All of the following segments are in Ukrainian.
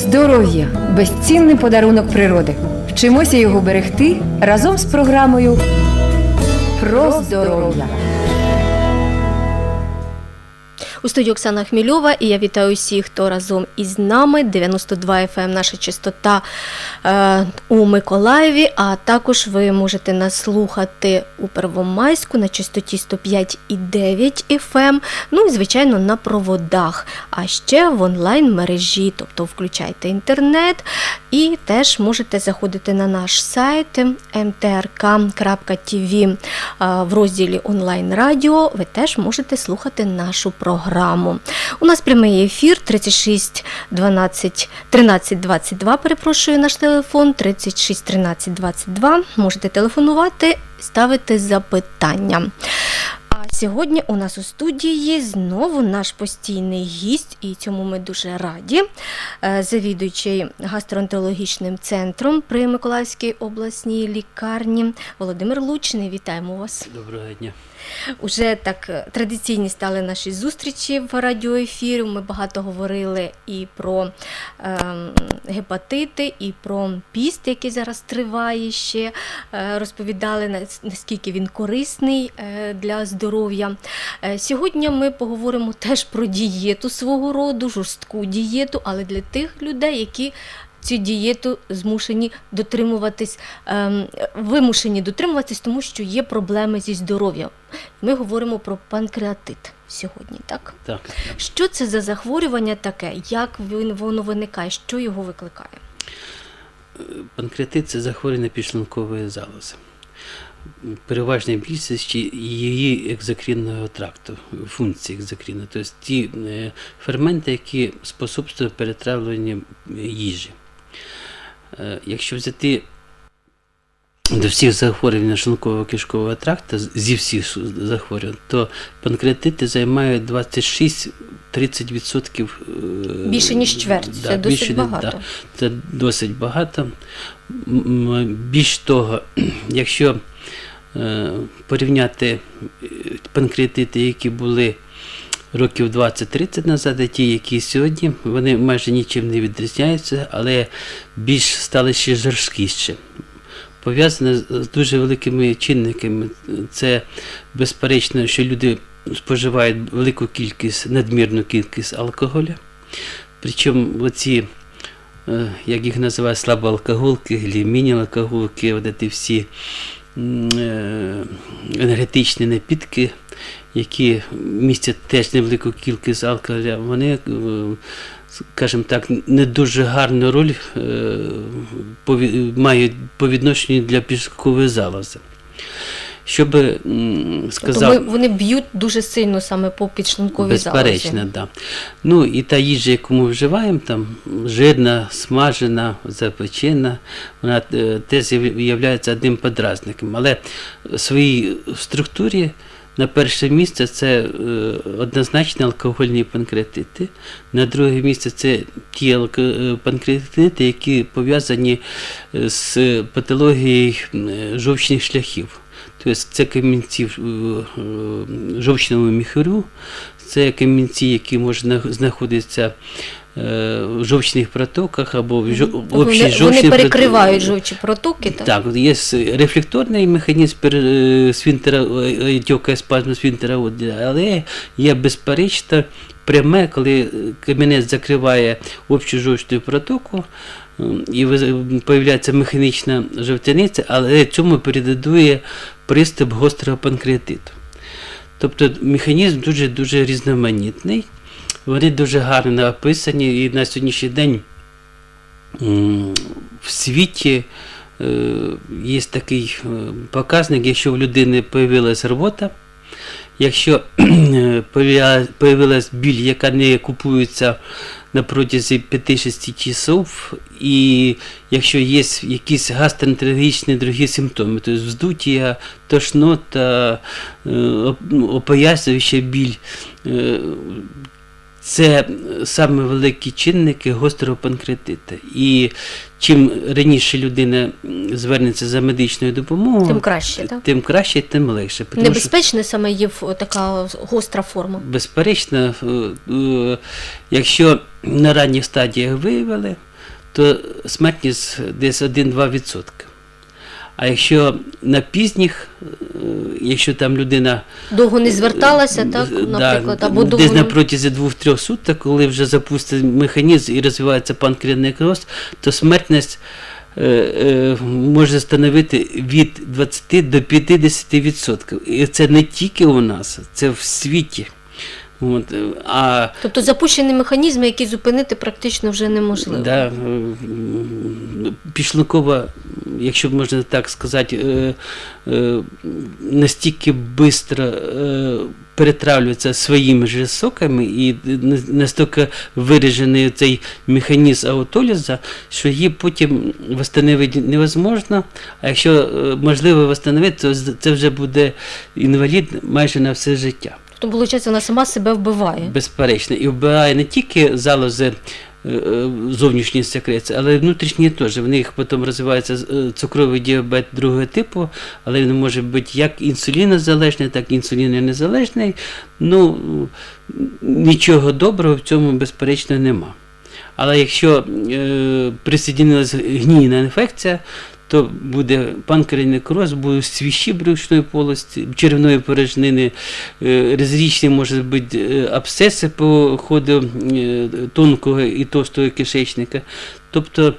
Здоров'я безцінний подарунок природи. Вчимося його берегти разом з програмою Про здоров'я. У студії Оксана Хмільова і я вітаю всіх, хто разом із нами. 92 FM наша частота е, у Миколаєві. А також ви можете нас слухати у Первомайську на частоті 105,9 FM, ну і звичайно на проводах. А ще в онлайн мережі, тобто включайте інтернет і теж можете заходити на наш сайт mtrk.tv в розділі онлайн радіо. Ви теж можете слухати нашу програму. У нас прямий ефір 36 12 13 22, перепрошую наш телефон 36 13 22. Можете телефонувати, ставити запитання. Сьогодні у нас у студії знову наш постійний гість, і цьому ми дуже раді. Е, Завідуючий гастроентерологічним центром при Миколаївській обласній лікарні Володимир Лучний. Вітаємо вас. Доброго дня. Уже так е, традиційні стали наші зустрічі в радіоефірі. Ми багато говорили і про ем, гепатити, і про піст, який зараз триває ще. Е, розповідали наскільки він корисний е, для здоров'я. Е, сьогодні ми поговоримо теж про дієту свого роду, жорстку дієту, але для тих людей, які Цю дієту змушені дотримуватись, ем, вимушені дотримуватись, тому що є проблеми зі здоров'ям. Ми говоримо про панкреатит сьогодні, так? Так, Що це за захворювання таке? Як він- воно виникає? Що його викликає? панкреатит це захворювання підшлункової залози. Переважна більшість її екзокринного тракту, функції екзокрину, тобто ті е, ферменти, які способствують перетравленню їжі. Е, Якщо взяти до всіх захворювань шлунково кишкового тракту, зі всіх захворювань, то панкреатити займають 26-30%. е, Більше, ніж чверть. Це досить більше, багато. да, це досить багато. Більш того, якщо е, порівняти панкреатити, які були років 20-30 назад, і ті, які сьогодні, вони майже нічим не відрізняються, але більш стали ще жорсткіші. Пов'язане з дуже великими чинниками. Це безперечно, що люди споживають велику кількість, надмірну кількість алкоголю. Причому оці, е, як їх називають, слабоалкоголки, або міні-алкоголки, ці всі е, енергетичні напітки, які містять теж невелику кількість алкоголя, вони, е, скажімо так, не дуже гарну роль е, мають по відношенню для підшлункової залози. Щоб сказав, Тобто ми- вони б'ють дуже сильно саме по підшлунковій Безперечно, залозі. да. Ну і та їжа, яку ми вживаємо, там жирна, смажена, запечена, вона е, теж є одним подразником. Але в своїй структурі на перше місце це е, однозначно алкогольні панкреатити. На друге місце це ті е, панкреатити, які пов'язані е, з патологією жовчних шляхів. Тобто це камінці в жовчному міхурю, це камінці, які можуть знаходитися в жовчних протоках або в жо- в Тобто Вони, вони перекривають прот- жовчі протоки. Так? так, є рефлекторний механізм е, свінтера, е, спазму свінтера, але є безперечно пряме, коли камінець закриває общу жовчну протоку, і з'являється механічна жовтяниця, але цьому передадує приступ гострого панкреатиту. Тобто механізм дуже-дуже різноманітний, вони дуже гарно описані, і на сьогоднішній день в світі е, є такий е, показник, якщо в людини появилась робота, якщо появилась біль, яка не купується на протязі 5-6 часов, і якщо є якісь гастроентерологічні другі симптоми, тобто вздуття, тошнота, е, ну, опоясуюча біль, е, це саме великі чинники гострого панкреатита. І чим раніше людина звернеться за медичною допомогою, Тим краще, так? тим краще, тим легше. Небезпечна саме є така гостра форма. безперечно, е, е, якщо на ранніх стадіях виявили, то смертність десь 1-2%. А якщо на пізніх, е, якщо там людина Довго не зверталася, так, Е, наприклад, да, або десь довго на протязі 2-3 суток, коли вже запустить механізм і розвивається панкреонекроз, то смертність е, може становити від 20 до 50%. І це не тільки у нас, це в світі. От, е, а Тобто запущені механізми, які зупинити практично вже неможливо. Да, е, якщо можна так сказати, е, настільки швидко перетравлюється своїми же соками і настільки виражений цей механізм аутоліза, що її потім встановити невозможно. А якщо можливо встановити, то це вже буде інвалід майже на все життя. Тобто, виходить, вона сама себе вбиває. Безперечно. І вбирає не тільки залози е, е, зовнішньої секреції, але й внутрішні теж. В них потім розвивається е, цукровий діабет другого типу, але він може бути як інсулінозалежний, так і інсулінонезалежний. Ну, нічого доброго в цьому, безперечно, нема. Але якщо е, присоединилась гнійна інфекція, то буде панкреонекроз, будуть свіщі брюшної полості, червної порожнини, е, розрічні може бути е, абсцеси по ходу е, тонкого і товстого кишечника. Тобто,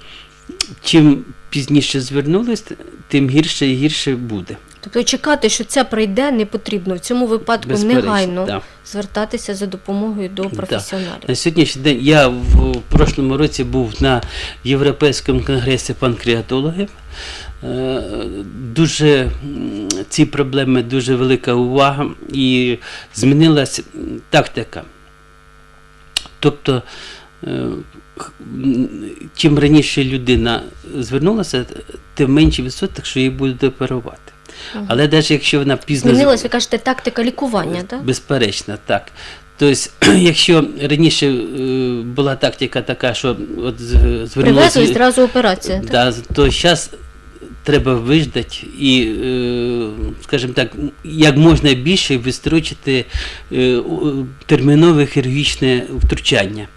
чим пізніше звернулись, тим гірше і гірше буде. Тобто чекати, що це пройде, не потрібно. В цьому випадку Безперечно, негайно да. звертатися за допомогою до професіоналів. На сьогоднішній день я в прошлому році був на Європейському конгресі панкреатологів. Е, Дуже ці проблеми дуже велика увага і змінилась м, тактика. Тобто, е, чим раніше людина звернулася, тим менший відсоток, що її будуть оперувати. Але навіть якщо вона пізно Змінилась, ви кажете, тактика лікування, так? Безперечно, так. Тобто, якщо раніше е, була тактика така, що от з- Привезли і зразу операція. так? да, то зараз треба виждати і, е, скажімо так, як можна більше відстрочити е, термінове хірургічне втручання.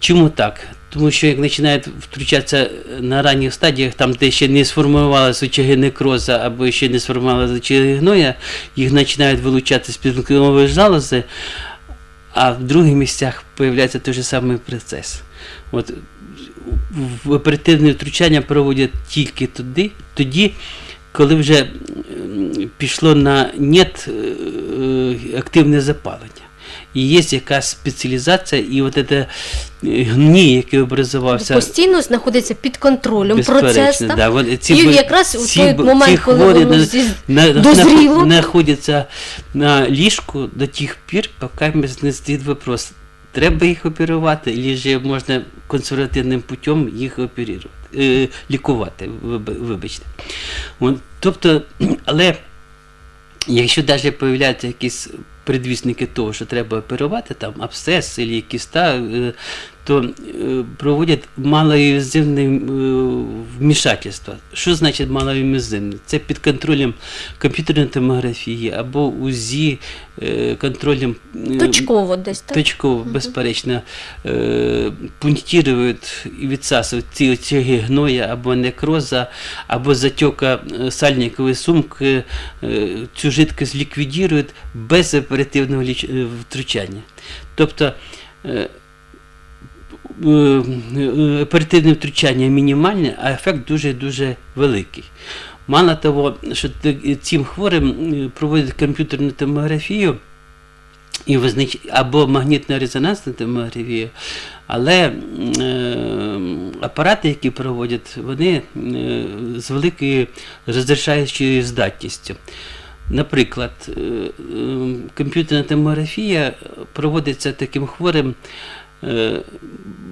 Чому так? Тому що як починають втручатися на ранніх стадіях, там, де ще не сформувалася очаги некроза або ще не сформувалася очаги гноя, їх починають вилучати з підклинової залози, а в других місцях з'являється той же самий процес. От, оперативне втручання проводять тільки туди, тоді, коли вже пішло на нет е, активне запалення. І є якась спеціалізація, і от це е, гній, який образувався. Постійно знаходиться під контролем безперечно, процес. так? да, вони- ці І якраз у той момент, ці коли воно на- на- дозріло. знаходяться на ліжку до тих пір, поки ми не стоїть вопрос, треба їх оперувати, ж можна консервативним путем їх оперувати, е, лікувати, вибачте. Тобто, але якщо навіть з'являються якісь предвісники того, що треба оперувати, там абсцес або кіста, е, то е, проводять малоінвазивне е, вмішательство. Що значить малоінвазивне? Це під контролем комп'ютерної томографії або УЗІ, е, контролем Точково десь, так? точково, безперечно, пунктирують і відсасують ці очаги гноя або некроза, або затека сальникової сумки, цю жидкость ліквідують без оперативного втручання. Тобто оперативне втручання мінімальне, а ефект дуже-дуже великий. Мало того, що цим хворим е, проводять комп'ютерну томографію, і визнач... або магнітно-резонансна томографія, але е, апарати, які проводять, вони е, з великою розрішаючою здатністю. Наприклад, е, е, комп'ютерна томографія проводиться таким хворим е,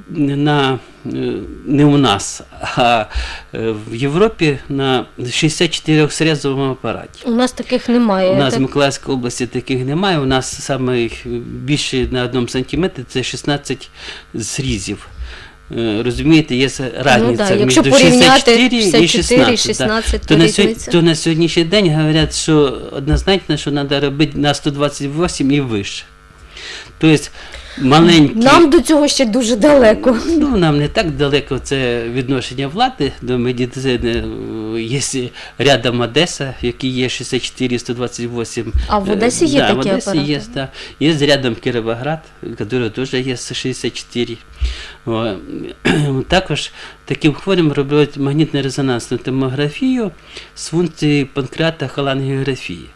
на, е, не у нас, а е, в Європі на 64 срезовому апараті. У нас таких немає. У нас в? Миколаївській області таких немає. У нас саме більше на одному сантиметрі це 16 зрізів. Е, Розумієте, є різниця Ну да, між 64 і 16. і 16, да. то то, на сьогодні, то на сьогоднішній день говорять, що однозначно, що треба робити на 128 і вище. Тобто маленькі. Нам до цього ще дуже далеко. Ну, нам не так далеко це відношення влади до медицини. Є рядом Одеса, який є 64 128. А в Одесі є да, в такі Одесі апарати? Є, да. Є рядом Кіровоград, який теж є 64. О, Також таким хворим роблять магнітно-резонансну томографію з функцією панкреата холангіографії.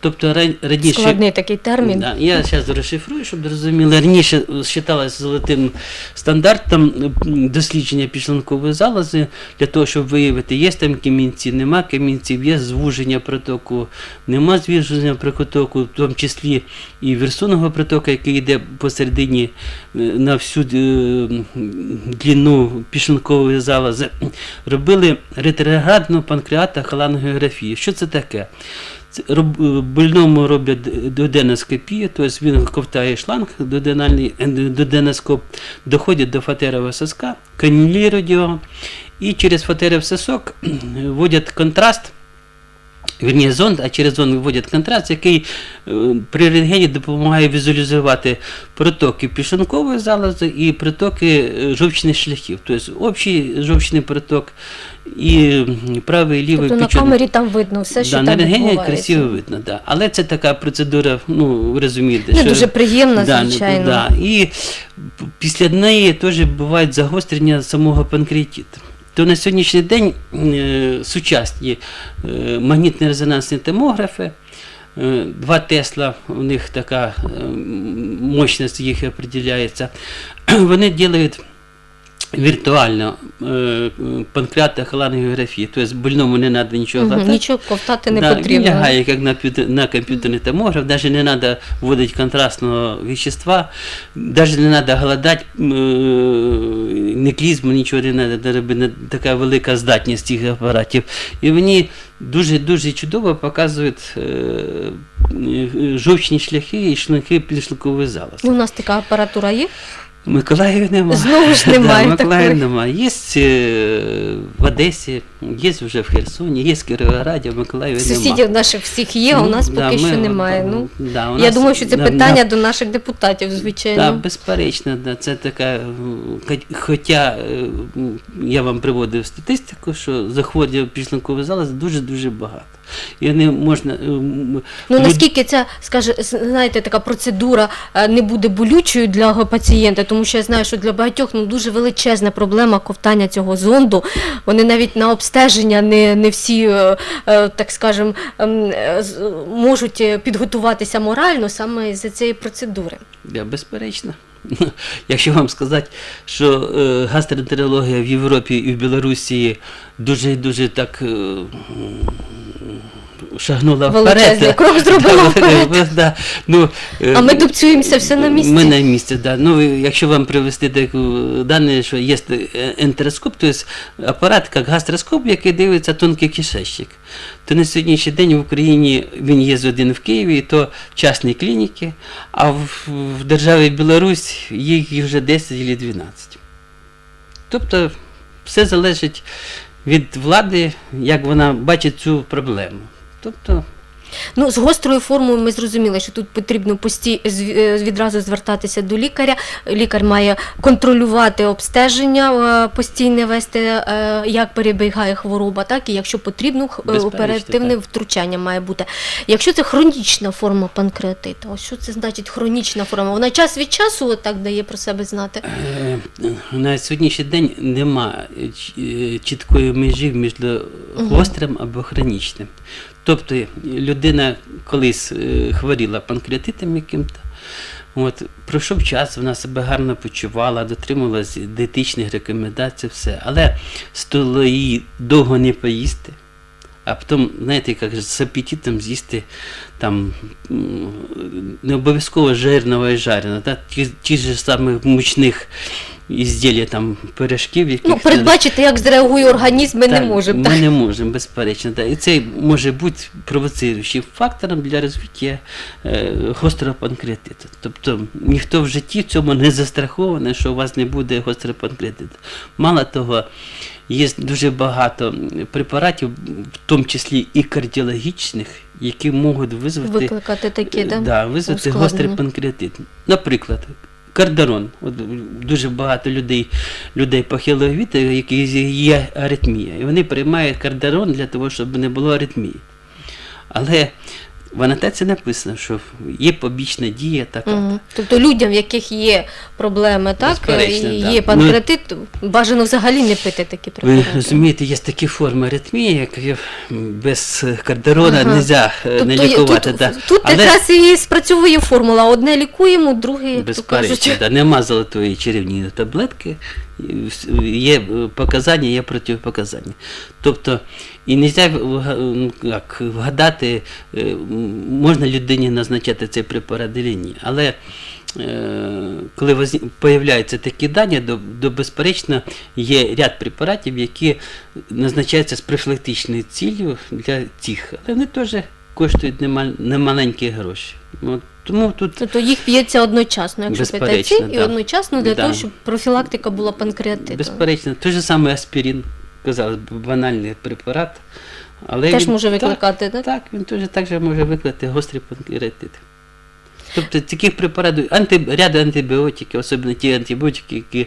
Тобто ран- раніше Складний такий термін. Да, я зараз розшифрую, щоб зрозуміли. Раніше вважалося золотим стандартом дослідження підшлункової залози для того, щоб виявити, є там камінці, нема камінців, є звуження протоку, нема звуження протоку, в тому числі і версунного протоку, який йде посередині е, на всю е, длину підшлункової залози. Робили ретроградну панкреата холангіографію. Що це таке? Е, больному роблять доденоскопію, тобто він ковтає шланг доденальний, е, доденоскоп, доходять до фатерового соска, канілірують його, і через фатеров сосок вводять контраст, Вірніше зонд, а через зонд вводять контраст, який е, при рентгені допомагає візуалізувати протоки пішонкової залози і протоки е, жовчних шляхів. Тобто общий жовчний проток і правий і лівий Тобто на камері там видно все, що да, там на рентгені відбувається. красиво видно, да. але це така процедура, ну ви розумієте, Не що дуже приємна, да, звичайно. Да. І після неї теж бувають загострення самого панкреатиту. То на сьогоднішній день е, сучасні е, магнітно-резонансні томографи, два Тесла, у них така е, мощність їх определяється, вони роблять віртуально е, панкреатохолангіографію, тобто больному не треба нічого глотати. Нічого ковтати не Да, потрібно. Він лягає, як на, на комп'ютерний томограф, навіть не треба вводити контрастного вещества, навіть не треба голодати, не клізму, нічого не треба, така велика здатність цих апаратів. І вони дуже-дуже чудово показують е, е, жовчні шляхи і шляхи підшлункової залози. У нас така апаратура є. В Миколаєві немає. Знову ж немає да, в Миколаєві такої. немає. Є е, в Одесі, є вже в Херсоні, є в Кіровограді, в Миколаєві немає. Сусідів наших всіх є, а у Ну, нас да, поки ми- що немає. Ну, да, у я думаю, що це да, питання да, до наших депутатів, звичайно. Да, безперечно, да, це така. м, Хоча е, я вам приводив статистику, що захворювання підшлункової залози дуже-дуже багато. І не можна. е, Ну наскільки ця, скаже, знаєте, така процедура е, не буде болючою для пацієнта, тому що я знаю, що для багатьох ну дуже величезна проблема ковтання цього зонду. Вони навіть на обстеження не, не всі, е, так скажем, ем, можуть підготуватися морально саме з цієї процедури. Да, безперечно. Якщо вам сказати, що е, гастроентерологія в Європі і в Білорусі дуже дуже так. Шагнула Величезний вперед. крок зробила вперед. да. Ну, А ми тупцюємося все на місці. Ми на місці, да. Ну, якщо вам привести таку дані, що є ентероскоп, тобто апарат, як гастроскоп, який дивиться тонкий кишечник, то на сьогоднішній день в Україні він є один в Києві, і то в частній клініці, а в, в державі Білорусь їх вже 10 або 12. Тобто все залежить від влади, як вона бачить цю проблему. Тобто, Ну, з гострою формою ми зрозуміли, що тут потрібно пості... з- е, відразу звертатися до лікаря. Лікар має контролювати обстеження, е, постійне вести, е, як перебігає хвороба, так і якщо потрібно, оперативне так. втручання має бути. Якщо це хронічна форма панкреатиту, ось що це значить хронічна форма? Вона час від часу так дає про себе знати. На сьогоднішній день нема ч- е, чіткої межі між гострим або хронічним. Тобто людина колись е, хворіла панкреатитом яким-то, от, пройшов час, вона себе гарно почувала, дотримувалася диетичних рекомендацій, все. Але стоило їй довго не поїсти, а потім, знаєте, як з апетитом з'їсти там не обов'язково жирного і жареного, ті, ті ж самих мучних ізділля, там, пиріжків, яких Ну, передбачити, як зреагує організм, ми не можемо. Ми так? не можемо, безперечно. Да. І це може бути провоцируючим фактором для розвиття е, гострого панкреатиту. Тобто ніхто в житті в цьому не застрахований, що у вас не буде гострого панкреатиту. Мало того, є дуже багато препаратів, в тому числі і кардіологічних, які можуть визвати, Викликати такі, да? да, визвати гострий панкреатит. Наприклад, кардарон. От дуже багато людей, людей похилого віку, які є аритмія. І вони приймають кардарон для того, щоб не було аритмії. Але в анотації написано, що є побічна дія така. Мгм. Тобто людям, в яких є проблеми, так, Безперечно, і да. є панкреатит, бажано взагалі не пити такі Ви розумієте, є такі форми аритмії, як без кардарона Ага. не можна не Тобто, лікувати. тут, да. тут Але якраз і спрацьовує формула. Одне лікуємо, друге, безперечно, да, нема золотої чарівної таблетки, є е, показання, є протипоказання. Тобто, і не можна як, вгадати, е, можна людині назначати цей препарат чи ні. Але е, коли появляються такі дані, то, безперечно є ряд препаратів, які назначаються з профілактичною ціллю для цих, але вони теж коштують немаленькі гроші. От, тому тут Тобто їх п'ється одночасно, якщо ці, і одночасно для Да. того, щоб профілактика була панкреатиту. Безперечно, той же самий аспірин, би, банальний препарат. Але Теж він- може викликати, так? Так, він теж також може викликати гострий панкреатит. Тобто таких препаратів, анти, ряд антибіотиків, особливо ті антибіотики, які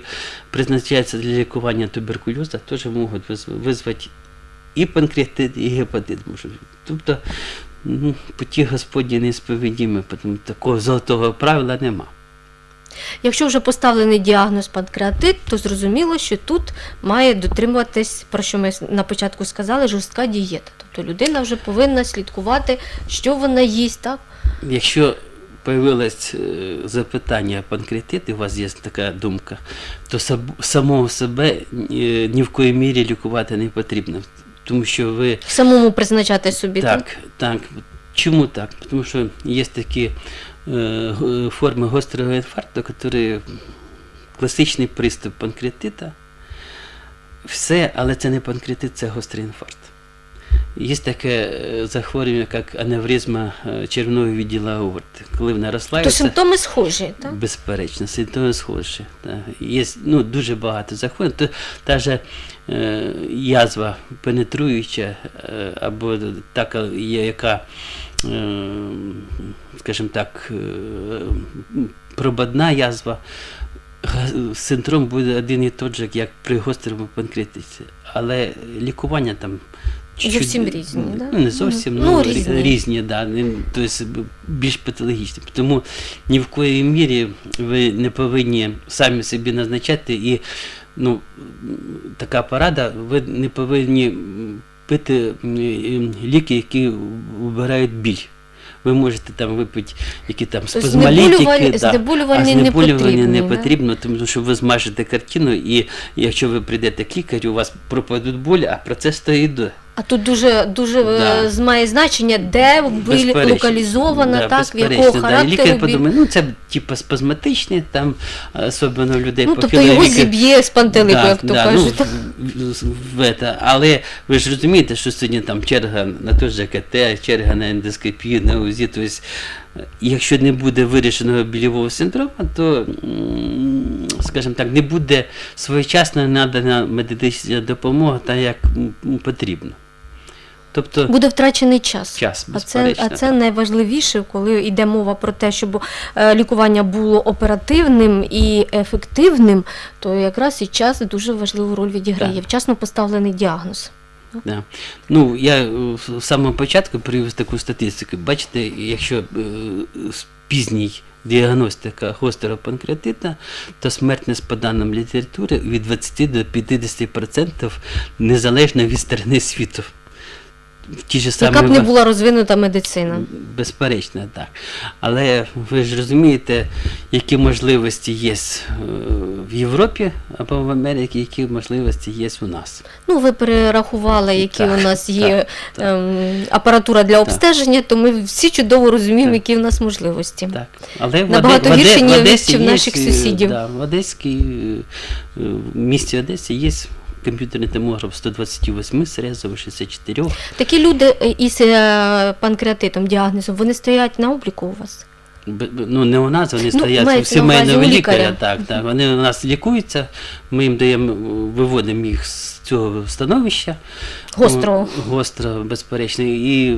призначаються для лікування туберкульозу, теж можуть визвати і панкреатит, і гепатит. можуть. Тобто ну, путі Господні несповідіми, тому такого золотого правила нема. Якщо вже поставлений діагноз панкреатит, то зрозуміло, що тут має дотримуватись, про що ми на початку сказали, жорстка дієта. Тобто людина вже повинна слідкувати, що вона їсть, так? Якщо появилось е, запитання панкреатит, і у вас є така думка, то самого себе е, ні в коїй мірі лікувати не потрібно. Тому що ви Самому призначати собі так. так, так. Чому так? Тому що є такі е, форми гострого інфаркту, які класичний приступ панкреатита. Все, але це не панкреатит, це гострий інфаркт. Є таке е, захворювання, як аневризма е, червоного відділа аорти. Коли вона То розслабиться, симптоми схожі, так? Безперечно, симптоми схожі. Так. Є ну, дуже багато захворювань. То, та же е, язва пенетруюча, е, або така яка, скажімо так, е, пробадна язва. Синдром буде один і той же, як при гострому панкреатиті. Але лікування там Зовсім різні, да? Ну, не зовсім, ну, Ну, різні, різні. да, тобто більш патологічні. Тому ні в коїй мірі ви не повинні самі собі назначати і ну, така порада, ви не повинні пити ліки, які вбирають біль. Ви можете там випити які там Тобто спазмолітики, да. а не знеболювальні не потрібно, тому що ви змажете картину, і якщо ви прийдете к лікарю, у вас пропадуть болі, а процес то йде. А тут дуже дуже Да. е, має значення, де Безперечно. локалізована, Да, так, безперечно, якого да. І лікар подумає, ну це типу спазматичні, там особливо людей Ну, тобто його віку. зіб'є з пантелику, як то кажуть. Ну, в- в- в это. Але ви ж розумієте, що сьогодні там черга на той же КТ, черга на ендоскопію, на УЗІ. Тобто, якщо не буде вирішеного білівого синдрома, то, скажімо так, не буде своєчасно надана медична допомога так, як потрібно. Тобто, Буде втрачений час. час, А це, а це найважливіше, коли йде мова про те, щоб е, лікування було оперативним і ефективним, то якраз і час дуже важливу роль відіграє. Так. Вчасно поставлений діагноз. Да. Ну, я е, в в самому початку привів таку статистику. Бачите, якщо е, пізній діагностика гострого панкреатита, то смертність по даним літератури від 20 до 50% незалежно від сторони світу. Ті ж самі Яка б не була розвинута медицина. Безперечно, так. Але ви ж розумієте, які можливості є е, в Європі або в Америці, які можливості є у нас. Ну, ви перерахували, які Так, у нас є так. ем, апаратура для обстеження, то ми всі чудово розуміємо, Так. які в нас можливості. Так, але в Набагато Оде- в Оде- гірше, в Одесі в є, наших е, сусідів. Да, в Одеській, е, в місті Одесі є комп'ютерний томограф 128 срезов, 64. Такі люди е, із е, панкреатитом, діагнозом, вони стоять на обліку у вас. Ну, не у нас, вони Ну, стоять увазі сімейного лікаря. лікаря. Так, так. Вони у нас лікуються, ми їм даємо, виводимо їх з цього становища. Гострого. Ну, Гострого, безперечно. І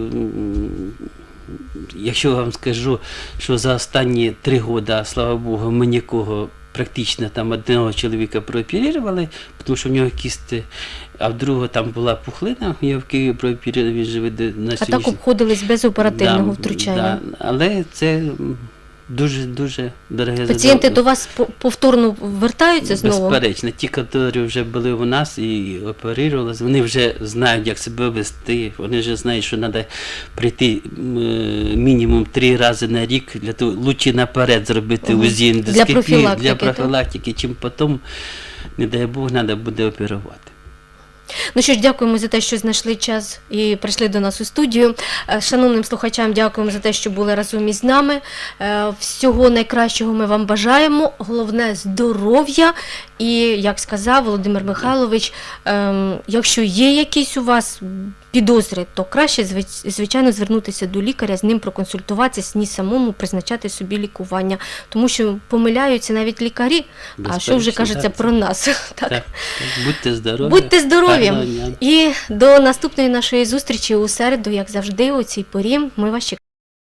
якщо вам скажу, що за останні три роки, слава Богу, ми нікого практично там одного чоловіка прооперували, тому що в нього кісти, а в другого там була пухлина, я в Києві прооперував, він живе на на А так обходились без оперативного Да, втручання. да, але це м, дуже дуже дороге Пацієнти до вас повторно вертаються знову? Безперечно, ті, які вже були у нас і оперувалися, вони вже знають, як себе вести. Вони вже знають, що треба прийти мінімум три рази на рік для того, лучше наперед зробити. УЗІ Для профілактики, для профілактики, чим потім, не дай Бог, треба буде оперувати. Ну що ж, дякуємо за те, що знайшли час і прийшли до нас у студію. Е, Шановним слухачам, дякуємо за те, що були разом із нами. Е, Всього найкращого ми вам бажаємо. Головне здоров'я. І як сказав Володимир Михайлович, ем, якщо є якісь у вас підозри, то краще звичайно звернутися до лікаря, з ним проконсультуватися, ні самому призначати собі лікування, тому що помиляються навіть лікарі. А що вже кажеться про нас? Так, так. Будьте здорові. Будьте здорові! І до наступної нашої зустрічі у середу, як завжди, у цій порі. Ми вас чекаємо.